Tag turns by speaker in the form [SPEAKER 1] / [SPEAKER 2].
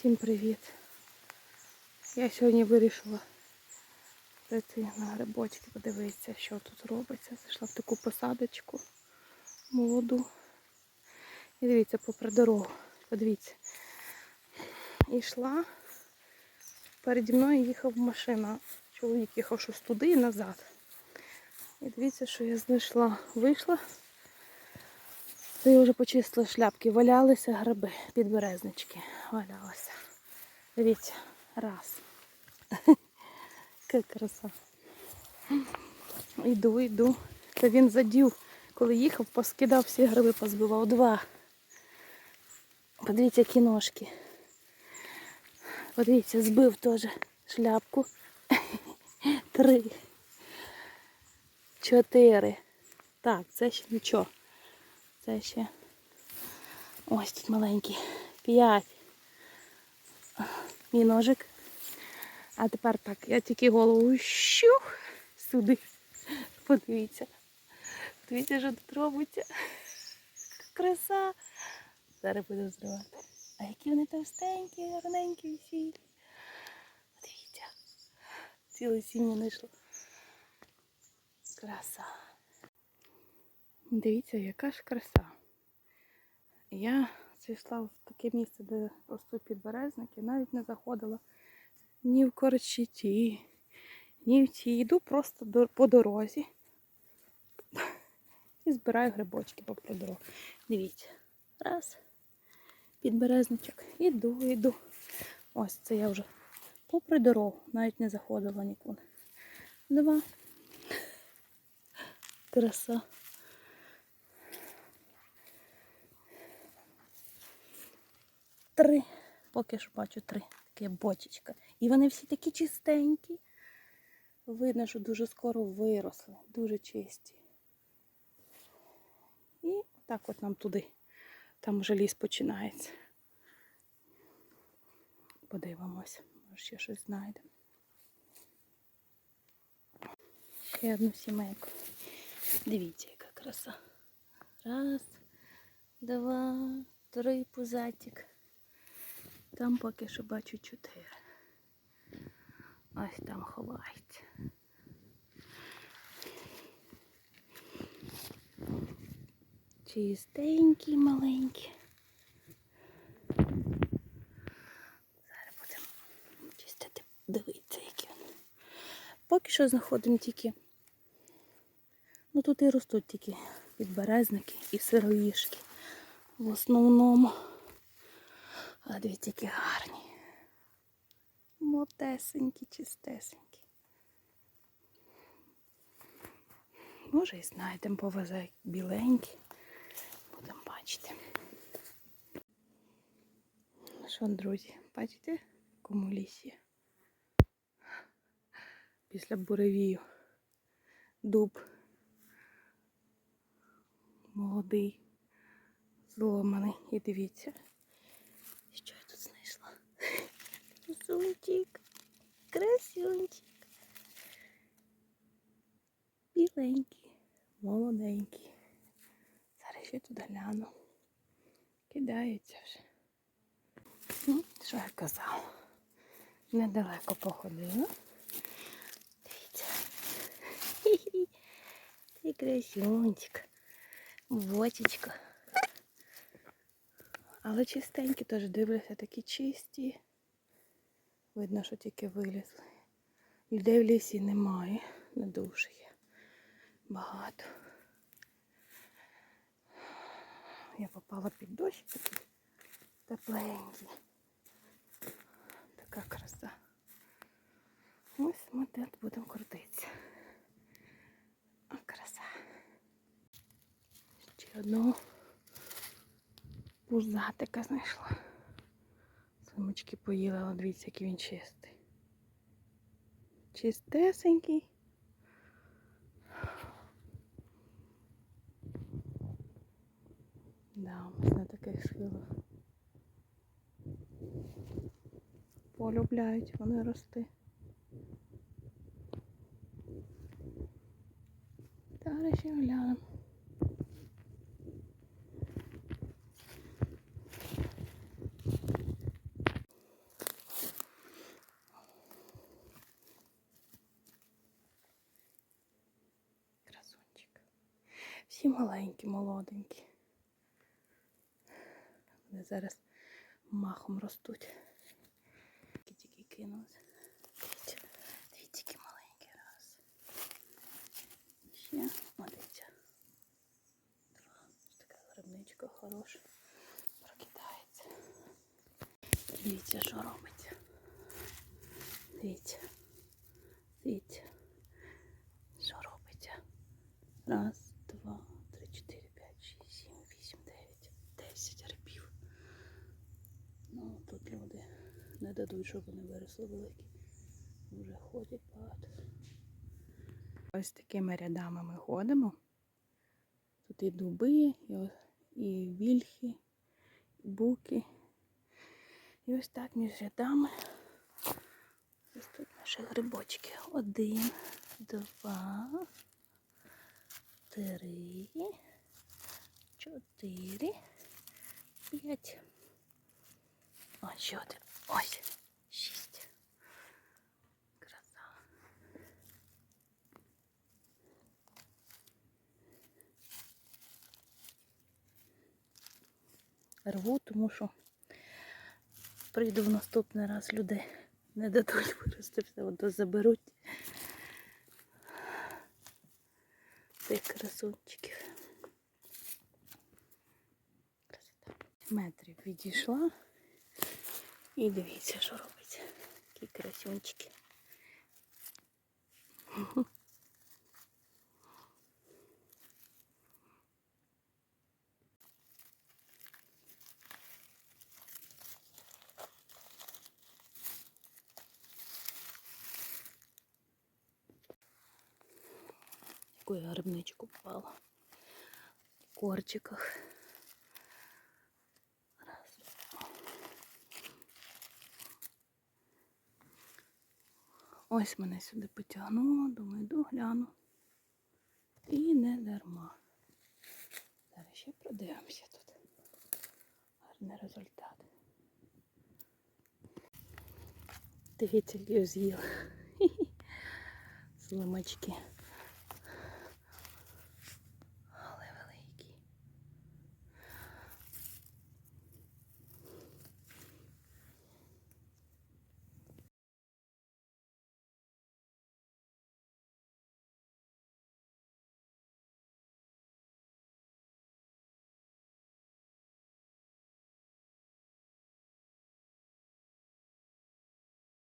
[SPEAKER 1] Всім привіт! Я сьогодні вирішила прийти на грибочки, подивитися, що тут робиться. Зайшла в таку посадочку молоду. І дивіться, попри дорогу. Подивіться. І йшла. Переді мною їхав машина. Чоловік їхав щось туди і назад. І дивіться, що я знайшла. Вийшла. То я вже почистила шляпки. Валялися гриби, підберезнички. Валялися. Дивіться, раз. Яка краса. Йду, йду. Це він задів, коли їхав, поскидав всі гриби, позбивав. Два. Подивіться, які ножки. Подивіться, збив теж шляпку. Три. Чотири. Так, це ще нічого. Це ще ось тут маленький. П'ять. Мій ножик. А тепер так, я тільки голову щух сюди. Подивіться. Подивіться, що тут робиться. Краса. Зараз буду зривати. А які вони товстенькі, гарненькі всі. Подивіться. Ціле сім'я знайшло. Краса. Дивіться, яка ж краса. Я зайшла в таке місце, де ростуть підберезники, навіть не заходила ні в корчі, ні в ті. Йду просто по дорозі і збираю грибочки попри дорогу. Дивіться. Раз. Підберезничок. Іду, іду. Ось це я вже попри дорогу, навіть не заходила нікуди. Два. Краса. Три. Поки що бачу три. Таке бочечка. І вони всі такі чистенькі. Видно, що дуже скоро виросли, дуже чисті. І так от нам туди. Там вже ліс починається. Подивимось, може ще щось знайдемо. Ще одну сімейку. Дивіться, яка краса. Раз, два, три пузатик. Там поки що бачу чотири. Ось там ховається. Чистенькі, маленькі. Зараз будемо чистити, дивитися, які вони. Поки що знаходимо тільки. Ну тут і ростуть тільки підберезники і сироїшки. В основному. А дивіться, які гарні. Мотесенькі, чистесенькі. Може і знайдемо, повезе біленькі. Будемо бачити. Ну Що, друзі, бачите, кому лісі? Після буревію. Дуб. Молодий, зломаний. І дивіться, що я тут знайшла. Красунчик, красунчик. Біленький, молоденький. Зараз ще туди гляну. Кидається вже. Ну, що я казала? Недалеко походила. Дивіться. Хі-хі. Ти красунчик. Бочечка. Але чистенькі теж дивлюся, такі чисті. Видно, що тільки вилізли. Людей в лісі немає, не дуже є. Багато. Я попала під дощ такий тепленький. Така краса. Ось ми тут будемо крутитися. О, краса. Ще одного пузатика знайшла. Самочки поїли, але дивіться, який він чистий. Чистесенький. Да, ось на таких схилах. Полюбляють вони рости. Зараз ще глянемо. Всі маленькі, молоденькі. Вони зараз махом ростуть. Тільки кинулися. Дивіться, які маленькі раз. Ще, дивіться. Така грибничка хороша. Прокидається. Дивіться, що робиться. Дивіться. Дивіться. Що робиться? Раз, два, три, чотири, п'ять, шість, сім, вісім, дев'ять, десять грибів. Ну, тут люди не дадуть, щоб вони виросли великі. Вже ходять багато. Ось такими рядами ми ходимо. Тут і дуби, і, вільхи, і буки. І ось так між рядами. Ось тут наші грибочки. Один, два, три, чотири, п'ять. Ось ще один. Ось. Шість. Краса. Рву, тому що прийду в наступний раз люди не дадуть вирости все одно заберуть цих красунчиків. Метрів відійшла. І дивіться, що робиться. Які красунчики. Яку я грибничку попала. В корчиках. Ось мене сюди потягнуло, думаю, догляну. І не дарма. Зараз ще продивимося тут. Гарний результат. Дивіться, які з'їла. Слимачки.